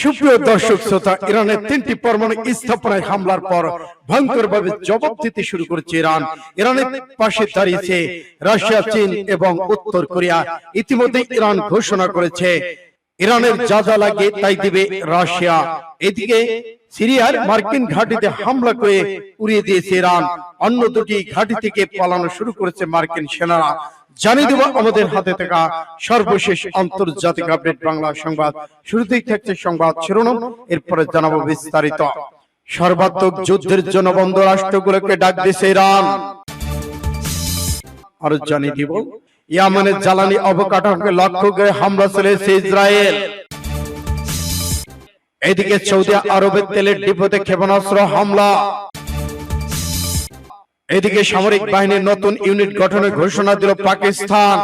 সুপ্রিয় দর্শক শ্রোতা ইরানের তিনটি পরমাণু স্থাপনায় হামলার পর ভয়ঙ্করভাবে জবাব দিতে শুরু করেছে ইরান। ইরানের পাশে দাঁড়িয়েছে রাশিয়া চীন এবং উত্তর কোরিয়া। ইতিমধ্যে ইরান ঘোষণা করেছে ইরানের যা যা লাগে তাই দিবে রাশিয়া। এদিকে সিরিয়ার মার্কিন ঘাঁটিতে হামলা করে উড়িয়ে দিয়েছে ইরান। অন্য দুটি ঘাঁটি থেকে পালানো শুরু করেছে মার্কিন সেনারা। জানিয়ে দেব আমাদের হাতে থাকা সর্বশেষ আন্তর্জাতিক আপডেট বাংলা সংবাদ। শুরুতেই থাকছে সংবাদ শিরোনাম। এরপরে জানাব বিস্তারিত। সর্বাত্মক যুদ্ধের জন্য বন্ধ রাষ্ট্রগুলোকে ডাক দিয়েছে ইরান। আরও জানিয়ে দিব ইয়ামানের জ্বালানি অবকাঠামোকে লক্ষ্য করে হামলা চলেছে ইসরায়েল। এদিকে সৌদি আরবের তেলের ডিপোতে ক্ষেপণাস্ত্র হামলা। এদিকে সামরিক বাহিনীর নতুন ইউনিট গঠনের ঘোষণা দিল পাকিস্তান।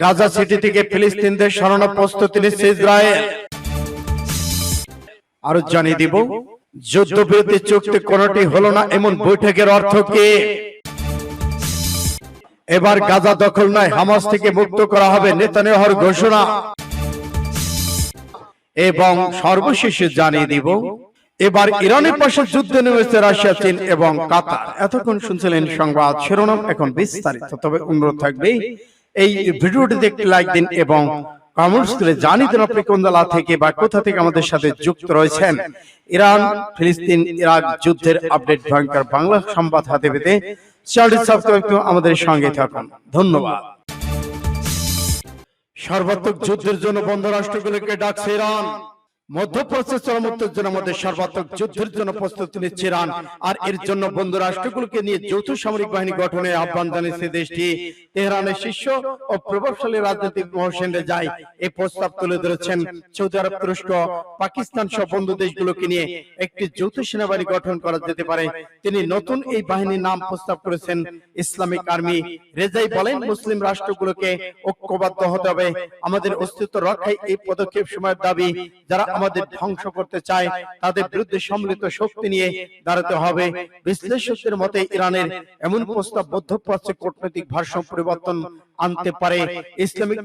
গাজা সিটি থেকে ফিলিস্তিনদের সরানো প্রস্তুতি নিচ্ছে ইসরায়েল। আরও জানিয়ে দিব যুদ্ধবিরতি চুক্তি কোনটি হলো না এমন বৈঠকের অর্থ কি? এবার গাজা দখল নয় হামাস থেকে মুক্ত করা হবে নেতানিয়াহুর ঘোষণা। এবং সর্বশেষে জানিয়ে দিব এবার ইরানের পাশে যুদ্ধে নেমেছে রাশিয়া চীন এবং কাতার। এতক্ষণ শুনছিলেন সংবাদ শিরোনাম এখন বিস্তারিত। তবে অনুরোধ থাকবে এই ভিডিওটি দেখতে লাইক দিন এবং কমেন্টস করে জানিয়ে দিন আপনি কোন জেলা থেকে বা কোথা থেকে আমাদের সাথে যুক্ত রয়েছেন। ইরান ফিলিস্তিন ইরাক যুদ্ধের আপডেট ভয়ঙ্কর বাংলা সংবাদ হাতে পেতে চ্যানেলটি সাবস্ক্রাইব করে আমাদের সঙ্গে থাকুন। ধন্যবাদ। সর্বাত্মক যুদ্ধের জন্য বন্ধ রাষ্ট্রগুলোকে ডাকছে ইরান। সর্বাত্মক যুদ্ধের জন্য প্রস্তুতি নিচ্ছে ইরান। আর এর জন্য বন্ধু রাষ্ট্রগুলোকে নিয়ে যৌথ সামরিক বাহিনী আহ্বান জানিয়েছে দেশটি। তেহরানের শীর্ষ ও প্রভাবশালী রাজনৈতিক যায় এই প্রস্তাব তুলে ধরেছেন। সৌদি আরব তুরস্ক, পাকিস্তান সহ বন্ধু দেশগুলোকে নিয়ে একটি যৌথ সেনাবাহিনী গঠন করা যেতে পারে। তিনি নতুন এই বাহিনীর নাম প্রস্তাব করেছেন ইসলামিক আর্মি। রেজাই বলেন, মুসলিম রাষ্ট্রগুলোকে ঐক্যবদ্ধ হতে হবে। আমাদের অস্তিত্ব রক্ষায় এই পদক্ষেপ সময়ের দাবি। যারা আমাদের ধ্বংস করতে চায়, তাদের বিরুদ্ধে সম্মিলিত শক্তি নিয়ে দাঁড়াতে হবে। বিশ্লেষকদের মতে ইরানের এমন প্রস্তাব মধ্যপ্রাচ্যে কূটনৈতিক ভারসাম্য পরিবর্তন আনতে পারে। ইসলামিক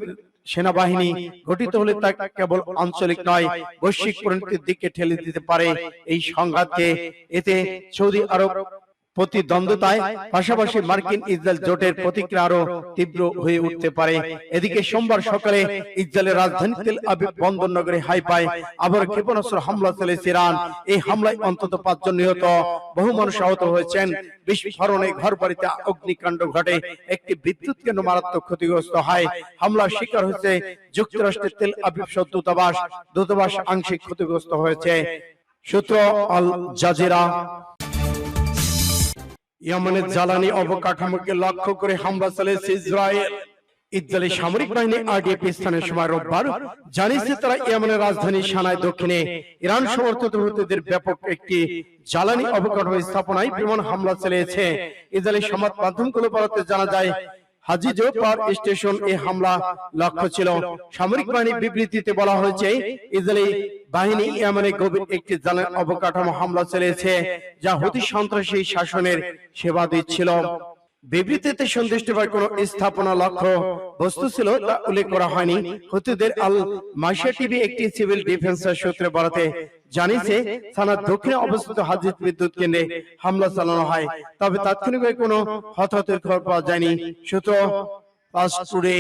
সেনাবাহিনী গঠিত হলে তা কেবল আঞ্চলিক নয়, বৈশ্বিক পরিণতির দিকে ঠেলে দিতে পারে। এই সংঘাতকে এতে সৌদি আরব প্রতিদ্বন্দ্বিতায় পাশাপাশি মার্কিন ইসরায়েল জোটের প্রতিক্রিয়া আরও তীব্র হয়ে উঠতে পারে। এদিকে সোমবার সকালে ইসরায়েলের রাজধানী তেল আবিব বন্দর নগরে হাইপায় আবার ক্ষেপণাস্ত্র হামলা চলেছে ইরান। এই হামলায় অন্তত পাঁচজন নিহত বহু মানুষ আহত হয়েছেন। বিস্ফোরণে ঘর বাড়িতে অগ্নিকাণ্ড ঘটে। একটি বিদ্যুৎ কেন্দ্র মারাত্মক ক্ষতিগ্রস্ত হয়। হামলার শিকার হয়েছে যুক্তরাষ্ট্রের তেল আবিব সহ দূতাবাস। দূতাবাস। আংশিক ক্ষতিগ্রস্ত হয়েছে। সূত্র আল জাজিরা ইয়েমেনের জ্বালানি অবকাঠামোকে লক্ষ্য করে হামলা চালিয়েছে ইসরায়েল। ইসরায়েলি। সামরিক বাহিনী আরডিএফ স্থানের সময় রোববার জানিয়েছে তারা ইয়েমেনের রাজধানী সানায় দক্ষিণে ইরান সমর্থিত হুতিদের ব্যাপক একটি জ্বালানি অবকাঠামো স্থাপনায় বিমান হামলা চালিয়েছে। ইসরায়েলি সংবাদ মাধ্যমগুলো জানা যায় হাজিজো পাওয়ার স্টেশন এই হামলা লক্ষ্য ছিল। সামরিক বাহিনী বিবৃতিতে বলা হয়েছে ইসরায়েলি বাহিনী ইয়েমেনে গভীর একটি জালের অবকাঠামো হামলা চলেছে যা হতি সন্ত্রাসী শাসনের সেবা দিচ্ছিল। বিবৃতিতে সন্তুষ্টিবার কোন স্থাপনা লক্ষ্য বস্তু ছিল তা উল্লেখ করা হয়নি। হুতিদের আল মাইশা টিভি একটি সিভিল ডিফেন্সের সূত্রে বলাতে জানিয়েছে, থানার দক্ষিণে অবস্থিত হাজিদ বিদ্যুৎ কেন্দ্রে হামলা চালানো হয়, তবে তাৎক্ষণিকভাবে কোনো হতাহতের খবর পাওয়া যায়নি। সূত্র পাসপুরে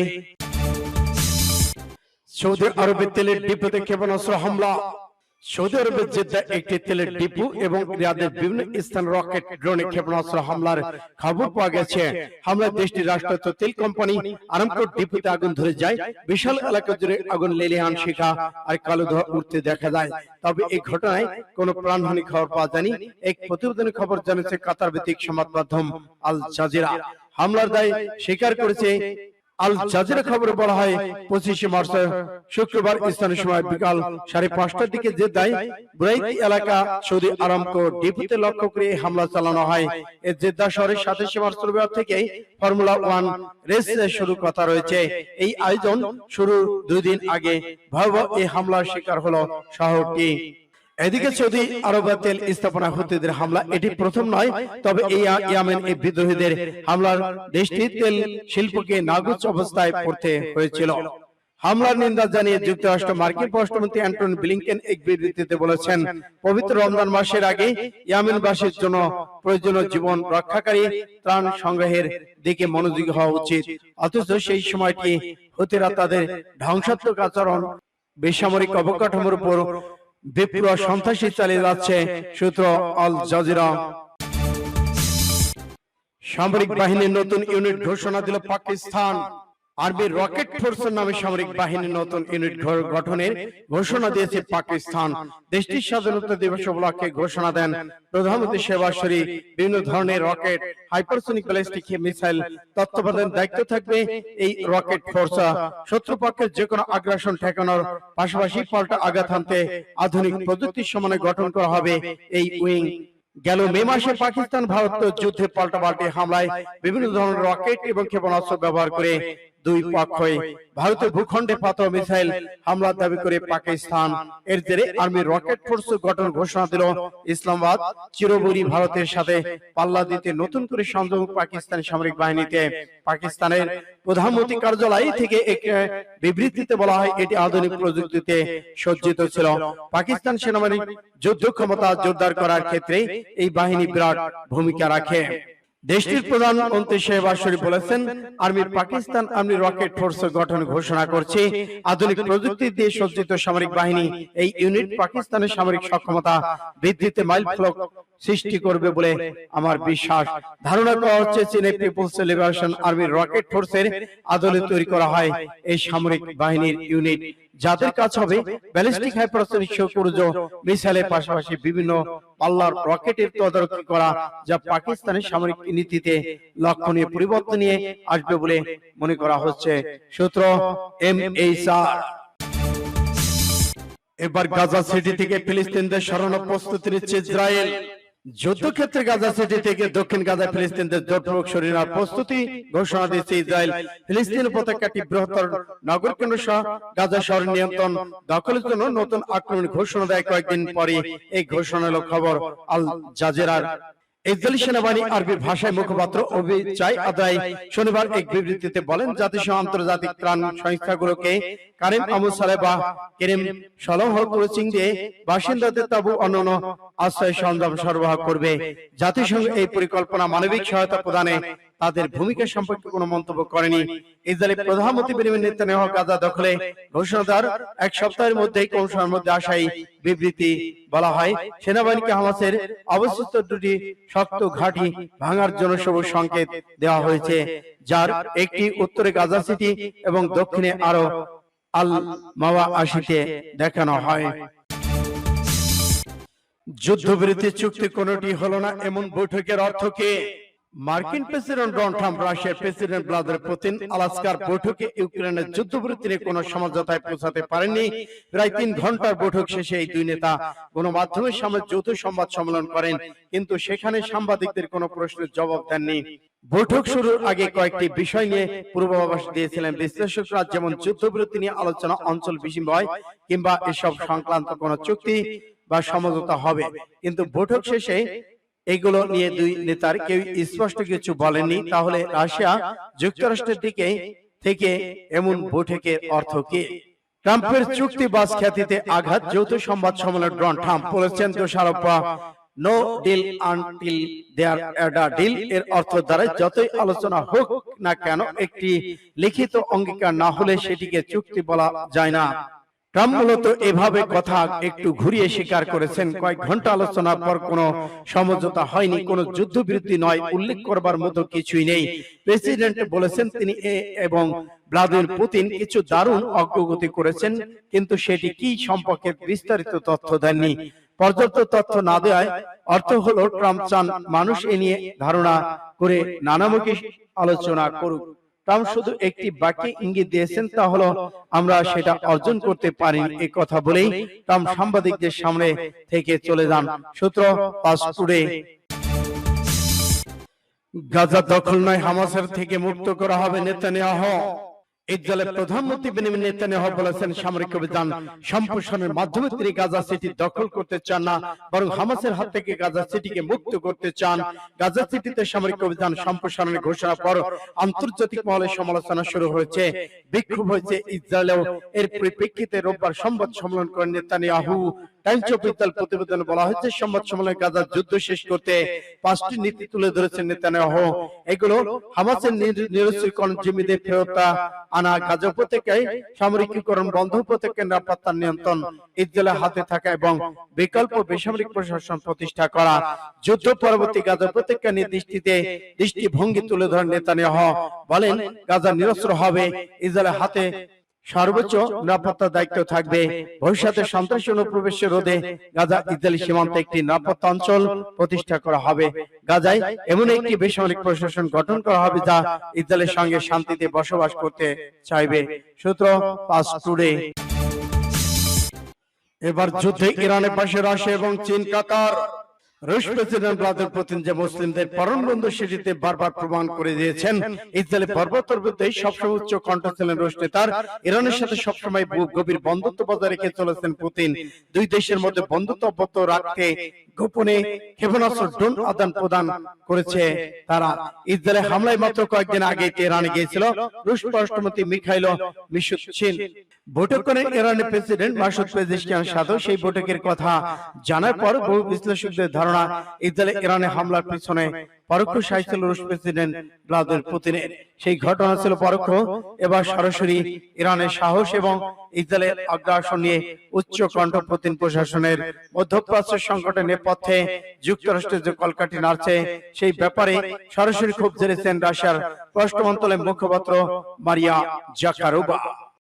সৌদি আরবের তেলের ডিপোতে ক্ষেপণাস্ত্র হামলা। সৌদি আরবের জেদ্দা একটি তেলের ডিপো এবং রিয়াদের বিভিন্ন স্থান রকেট ড্রোনে ক্ষেপণাস্ত্র হামলার খবর পাওয়া গেছে। হামলায় দেশটির রাষ্ট্রায়ত্ত তেল কোম্পানি আরামকো ডিপোতে আগুন ধরে যায়। বিশাল এলাকা জুড়ে আগুন লেলিহান শিখা আর কালো ধোয়া উঠতে দেখা যায়। তবে এই ঘটনায় কোনো প্রাণহানি খবর পাওয়া যায়নি। এক প্রতিবেদনের খবর জানিয়েছে কাতার ভিত্তিক সংবাদ মাধ্যম আল জাজিরা হামলার দায় স্বীকার করেছে আল জাজিরা খবরে বলা হয়, পঁচিশে মার্চ, শুক্রবার স্থানীয় সময় বিকাল সাড়ে পাঁচটার দিকে যে দায় বুরাইত এলাকা সৌদি আরামকো ডিপুতে লক্ষ্য করে হামলা চালানো হয়। এর জেদ্দা শহরের সাতাশে মার্চ রবিবার থেকে ফর্মুলা ওয়ান রেস শুরু কথা রয়েছে। এই আয়োজন শুরু দুই দিন আগে ভয়াবহ এই হামলার শিকার হলো শহরটি। এদিকে সৌদি আরবে তেল স্থাপনা হুতিদের হামলা এটি প্রথম নয় তবে এই ইয়ামেন এই বিদ্রোহীদের হামলার দেশটির তেল শিল্পকে নাগুচ অবস্থায় পড়তে হয়েছিল। হামলার নিন্দা জানিয়ে যুক্তরাষ্ট্র মার্কিন পররাষ্ট্রমন্ত্রী অ্যান্টনি ব্লিংকেন এক বিবৃতিতে বলেছেন পবিত্র রমজান মাসের আগে ইয়ামেনবাসীর জন্য প্রয়োজনীয় জীবন রক্ষাকারী ত্রাণ সংগ্রহের দিকে মনোযোগী হওয়া উচিত। অথচ সেই সময়টি হতেরা তাদের ধ্বংসাত্মক আচরণ বেসামরিক অবকাঠামোর উপর বিপ্লব সন্ত্রাসী চালিয়ে যাচ্ছে সূত্র অল জাজিরা। সামরিক বাহিনীর নতুন ইউনিট ঘোষণা দিল পাকিস্তান। আর্মি রকেট ফোর্সের নামে সামরিক বাহিনীর নতুন ইউনিট গঠনের ঘোষণা দিয়েছে পাকিস্তান। দেশটির স্বাধীনতা দিবস উপলক্ষে ঘোষণা দেন প্রধানমন্ত্রী শেবাশ্বরী বিভিন্ন ধরনের রকেট হাইপারসোনিক ব্যালিস্টিক মিসাইল তত্ত্বাবধানের দায়িত্ব থাকবে এই রকেট ফোর্স। শত্রুপক্ষের যে কোনো আগ্রাসন ঠেকানোর পাশাপাশি পাল্টা আঘাত হানতে আধুনিক প্রযুক্তির সমানে গঠন করা হবে এই উইং। গেল মে মাসে পাকিস্তান ভারত যুদ্ধে পাল্টাপাল্টি হামলায় বিভিন্ন ধরনের রকেট এবং ক্ষেপণাস্ত্র ব্যবহার করে দুই পক্ষই ভারতের ভূখণ্ডে পাথর মিসাইল হামলার দাবি করে পাকিস্তান এর জেরে আর্মি রকেট ফোর্স গঠন ঘোষণা দিল ইসলামাবাদ। চিরবুরি ভারতের সাথে পাল্লা দিতে নতুন করে সংযোগ পাকিস্তানি সামরিক বাহিনীতে পাকিস্তানের প্রধানমন্ত্রী কার্যালয় থেকে এক বিবৃতিতে বলা হয় এটি আধুনিক প্রযুক্তিতে সজ্জিত ছিল। পাকিস্তান সেনাবাহিনীর যুদ্ধ ক্ষমতা জোরদার করার ক্ষেত্রে এই বাহিনী বিরাট ভূমিকা রাখে। দেশটির প্রধানমন্ত্রী শেহবাজ শরীফ বলেছেন army Pakistan army rocket force গঠন ঘোষণা করছে। আধুনিক প্রযুক্তি দিয়ে সজ্জিত সামরিক বাহিনী এই ইউনিট পাকিস্তানের সামরিক সক্ষমতা বৃদ্ধিতে মাইল ফলক সৃষ্টি করবে বলে আমার বিশ্বাস। ধারণা করা হচ্ছে চীনের পিপলস লিবারেশন আর্মির রকেট ফোর্সের আদলে তৈরি করা হয় এই সামরিক বাহিনীর ইউনিট যাদের কাজ হবে ব্যালিস্টিক হাইপারসোনিক ক্রুজ মিসাইলের পাশাপাশি বিভিন্ন পাল্লার রকেটের তদারকি করা যা পাকিস্তানের সামরিক নীতিতে লক্ষণীয় পরিবর্তন নিয়ে আসবে বলে মনে করা হচ্ছে। সূত্র এম এইচ আর এবার গাজা সিটি থেকে ফিলিস্তিনদের সরানো প্রস্তুতি নিচ্ছে ইসরায়েল। যুদ্ধক্ষেত্রে গাজা সিটি থেকে দক্ষিণ গাজা ফিলিস্তিনদের জোটপূর্বক সরিয়ে প্রস্তুতি ঘোষণা দিয়েছে ইসরায়েল। ফিলিস্তিন উপত্যকাটি বৃহত্তর নগর কেন্দ্র সহ গাজা শহরের নিয়ন্ত্রণ দখলের জন্য নতুন আক্রমণ ঘোষণা দেয় কয়েকদিন পরে এই ঘোষণা হলো খবর আল জাজেরার। ইসরায়েলি সেনাবাহিনী আরবির ভাষায় মুখপাত্র আদায় শনিবার এক বিবৃতিতে বলেন জাতিসংঘ আন্তর্জাতিক ত্রাণ সংস্থাগুলোকে কারিম আবু সালেবা কেরিম সলহ ক্রসিং দিয়ে বাসিন্দাদের তাবু অন্যান্য আশ্রয় সরঞ্জাম সরবরাহ করবে। জাতিসংঘ এই পরিকল্পনা মানবিক সহায়তা প্রদানে তাদের ভূমিকা সম্পর্কে কোনো মন্তব্য করেনি। ইসরায়েলের প্রধানমন্ত্রী বেনিয়ামিন নেতানিয়াহু গাজা দখলে ঘোষণা দেওয়ার এক সপ্তাহের মধ্যেই সময়ের মধ্যে আসাই বিবৃতি বলা হয়। সেনাবাহিনীকে হামাসের অবশিষ্ট দুটি শক্ত ঘাঁটি ভাঙার জন্য সবুজ সংকেত দেওয়া হয়েছে যার একটি উত্তরে গাজা সিটি এবং দক্ষিণে আরও আল মাওয়া আশিতে দেখানো হয়। যুদ্ধবিরতি চুক্তি কোনটি হলো না এমন বৈঠকের অর্থ কি? মার্কিন প্রেসিডেন্ট ডোনাল্ড ট্রাম্প রাশিয়ার প্রেসিডেন্ট ভ্লাদিমির পুতিন আলাস্কার বৈঠকে ইউক্রেনের যুদ্ধবিরতি নিয়ে কোনো সমঝোতায় পৌঁছাতে পারেননি। প্রায় তিন ঘণ্টার বৈঠক শেষে এই দুই নেতা গণমাধ্যমের সামনে যৌথ সংবাদ সম্মেলন করেন কিন্তু সেখানে সাংবাদিকদের কোনো প্রশ্নের জবাব দেননি। বৈঠক শুরুর আগে কয়েকটি বিষয় নিয়ে পূর্বাভাস দিয়েছিলেন বিশ্লেষকরা যেমন যুদ্ধবিরতি নিয়ে আলোচনা অঞ্চল বিসিময় কিংবা এসব সংক্রান্ত কোনো চুক্তি বা সমঝোতা হবে কিন্তু বৈঠক শেষে এগুলো নিয়ে দুই নেতার কেউ স্পষ্ট কিছু বলেননি। তাহলে রাশিয়া যুক্তরাষ্ট্রের দিকে থেকে এমন বৈঠকের অর্থ কি? ট্রাম্পের চুক্তিবাজ খ্যাতিতে আঘাত যৌথ সংবাদ সম্মেলন ডোনাল্ড ট্রাম্প বলেছেন দোষারোপ no deal until there is a deal এর অর্থ দ্বারা যতই আলোচনা হোক না কেন একটি লিখিত অঙ্গীকার না হলে সেটিকে চুক্তি বলা যায় না। ট্রাম্প মূলত এভাবে কথা একটু ঘুরিয়ে স্বীকার করেছেন। কয়েক ঘণ্টা আলোচনার পর কোনো সমঝোতা হয়নি কোনো যুদ্ধবিরতি নয় উল্লেখ করবার মতো কিছুই নেই। প্রেসিডেন্ট বলেছেন তিনি এ- এবং ভ্লাদিমির পুতিন কিছু দারুণ অগ্রগতি করেছেন কিন্তু সেটি কি সম্পর্কে বিস্তারিত তথ্য দেননি। পর্যাপ্ত তথ্য না দেওয়ায় অর্থ হলো ট্রাম্প চান মানুষ এ নিয়ে ধারণা করে নানামুখী আলোচনা করুক। ট্রাম্প শুধু একটি বাক্যে ইঙ্গিত দিয়েছেন তা হলো আমরা সেটা অর্জন করতে পারি। এই কথা বলেই ট্রাম্প সাংবাদিকদের সামনে থেকে চলে যান। সূত্র পাসপুরে গাজা দখল নয় হামাসের থেকে মুক্ত করা হবে নেতানিয়াহু। প্রধানমন্ত্রী বলেছেন, সামরিক অভিযান সম্প্রসারণের মাধ্যমে তিনি গাজা সিটি দখল করতে চান না, বরং হামাসের হাত থেকে গাজা সিটিকে মুক্ত করতে চান। গাজা সিটিতে সামরিক অভিযান সম্প্রসারণের ঘোষণা পর আন্তর্জাতিক মহলে সমালোচনা শুরু হয়েছে। বিক্ষোভ হয়েছে ইসরায়েলেও। এর পরিপ্রেক্ষিতে রোববার সংবাদ সম্মেলন করেন নেতানিয়াহু। টাইমস অফ ইসরায়েল প্রতিবেদনে বলা হয়েছে সংবাদ সম্মেলনে গাজার যুদ্ধ শেষ করতে পাঁচটি নীতি তুলে ধরেছেন নেতানিয়াহু। এগুলো হামাসের নিরস্ত্রীকরণ জিম্মিদের ফেরত আনা গাজা উপত্যকায় সামরিকীকরণ বন্ধ উপত্যকায় নিরাপত্তা নিয়ন্ত্রণ ইসরায়েলের হাতে থাকা এবং বিকল্প বেসামরিক প্রশাসন প্রতিষ্ঠা করা যুদ্ধ পরবর্তী গাজা উপত্যকা নিয়ে দৃষ্টিতে দৃষ্টিভঙ্গি তুলে ধরেন নেতানিয়াহু। বলেন গাজা নিরস্ত্র হবে ইসরায়েলের হাতে সর্বোচ্চ নিরাপত্তার দায়িত্ব থাকবে। ভবিষ্যতে সন্ত্রাসী অনুপ্রবেশের রোধে গাজা ইসরায়েলি সীমান্তে একটি নিরাপত্তা অঞ্চল প্রতিষ্ঠা করা হবে। গাজায় এমন একটি বেসামরিক প্রশাসন গঠন করা হবে যা ইসরায়েলের সঙ্গে শান্তিতে বসবাস করতে চাইবে। সূত্র পাস টুডে। এবার যুদ্ধে ইরানের পাশে রাশিয়া এবং চীন কাতার। রুশ প্রেসিডেন্ট পুতিন যে মুসলিমদের সেটিতে বারবার প্রমাণ করে দিয়েছেন পর্বতর সবসময় উচ্চ কণ্ঠ ছিলেন রুশ নেতার, ইরানের সাথে সবসময় গভীর বন্ধুত্ব বজায় রেখে চলেছেন পুতিন। দুই দেশের মধ্যে বন্ধুত্ব অব্যাহত রাখতে গোপনে ক্ষেপণাস্ত্র ড্রোন আদান প্রদান করেছে তারা। ইসরায়েলের হামলায় মাত্র কয়েকদিন আগে তেহরানে গিয়েছিল রুশ পররাষ্ট্রমন্ত্রী মিখাইল মিশুচিন। বৈঠক ইরানের প্রেসিডেন্ট মাসুদ পেজিশকিয়ান সেই বৈঠকের কথা জানার পর বহু বিশ্লেষকদের ধারণা ইসরায়েলে ইরানে হামলার পিছনে পরোক্ষ সাহায্য ছিল রুশ প্রেসিডেন্ট ভ্লাদিমির পুতিনের। সেই ঘটনা ছিল পরোক্ষ। এবার সরাসরি ইরানের সাহস এবং ইসরায়েলের আগ্রাসন নিয়ে উচ্চ কণ্ঠ পুতিন প্রশাসনের মধ্যপ্রাচ্য সংকটের নেপথ্যে যুক্তরাষ্ট্রের যে কলকাঠি নাড়ছে, সেই ব্যাপারে সরাসরি ক্ষোভ ঝেড়েছেন রাশিয়ার পররাষ্ট্র মন্ত্রণালয়ের মুখপাত্র মারিয়া জাকারোবা